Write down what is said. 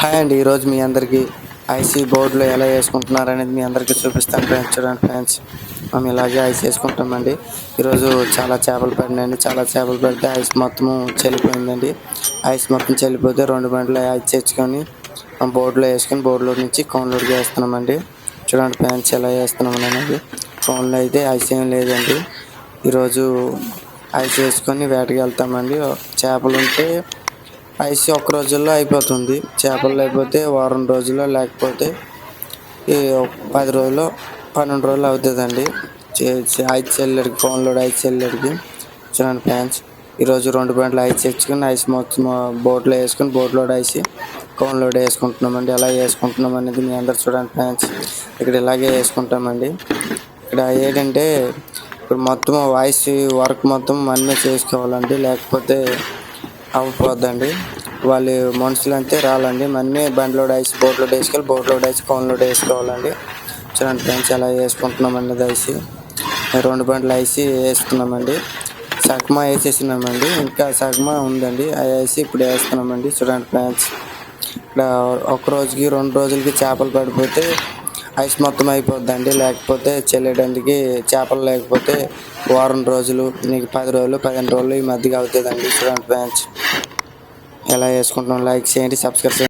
Hi అండి ఈరోజు మీ అందరికీ ఐసీ బోర్డులో ఎలా వేసుకుంటున్నారు అనేది మీ అందరికీ చూపిస్తాను ఫ్రెండ్స్. చూడండి ఫ్రెండ్స్ మేము ఇలాగే ఐస్ వేసుకుంటామండి. ఈరోజు చాలా చేపలు పడినాయండి. చాలా చేపలు పడితే ఐస్ మొత్తం చెల్లిపోయిందండి ఐస్ మొత్తం చెల్లిపోతే రెండు గంటలు ఐస్ తెచ్చుకొని బోర్డులో వేసుకొని బోర్డులో నుంచి కౌన్లోడ్కి వేస్తున్నామండి. చూడండి ఫ్రెండ్స్ ఎలా వేస్తున్నాం అనేది. ఫోన్లో అయితే ఐస్ ఏం లేదండి. ఈరోజు ఐస్ వేసుకొని వేటకి వెళ్తామండి. చేపలు ఉంటే ఐస్ ఒక్క రోజుల్లో అయిపోతుంది. చేపలు లేకపోతే వారం రోజుల్లో లేకపోతే ఈ పది రోజులు పన్నెండు రోజులు అవుతుందండి. ఐస్ చెల్లెడికి ఫోన్లో ఐస్ చెల్లెడికి చూడండి ఫ్యాన్స్ ఈరోజు రెండు గంటలు ఐస్ తెచ్చుకొని ఐస్ మొత్తం బోట్లో వేసుకొని బోట్లో ఐసి కోన్లో వేసుకుంటున్నామండి. ఎలా వేసుకుంటున్నాం అనేది మీ అందరు చూడండి ఫ్యాన్స్ ఇక్కడ ఇలాగే వేసుకుంటామండి. ఇక్కడ ఏంటంటే ఇప్పుడు మొత్తం వాయిస్ వర్క్ మొత్తం మనమే చేసుకోవాలండి. లేకపోతే అవ్వపోద్దండి వాళ్ళు మనుషులు అంతే రాలండి. మనమే బండిలో డైసి బోట్లో వేసుకెళ్ళి బోట్లో డైసి కోన్లో వేసుకోవాలండి చూడండి ఫ్రెండ్స్ ఎలా వేసుకుంటున్నామండి ఐసి రెండు బండ్లు ఐసి వేసుకున్నామండి. సగమా వేసేసినామండి. ఇంకా సగమా ఉందండి. ఆ వేసి ఇప్పుడు వేస్తున్నామండి. చూడండి ఫ్రెండ్స్. ఇక్కడ ఒక రోజుకి రెండు రోజులకి చేపలు పడిపోతే ఐస్ మొత్తం అయిపోద్దండి. లేకపోతే చెల్లేయడానికి చేపలు లేకపోతే వారం రోజులు నీకు పది రోజులు పదిహేను రోజులు ఈ మధ్యగా అవుతుందండి. స్టూడెంట్ ఫ్రెండ్స్ ఎలా వేసుకుంటున్నాం లైక్ చేయండి సబ్స్క్రైబ్ చేయండి.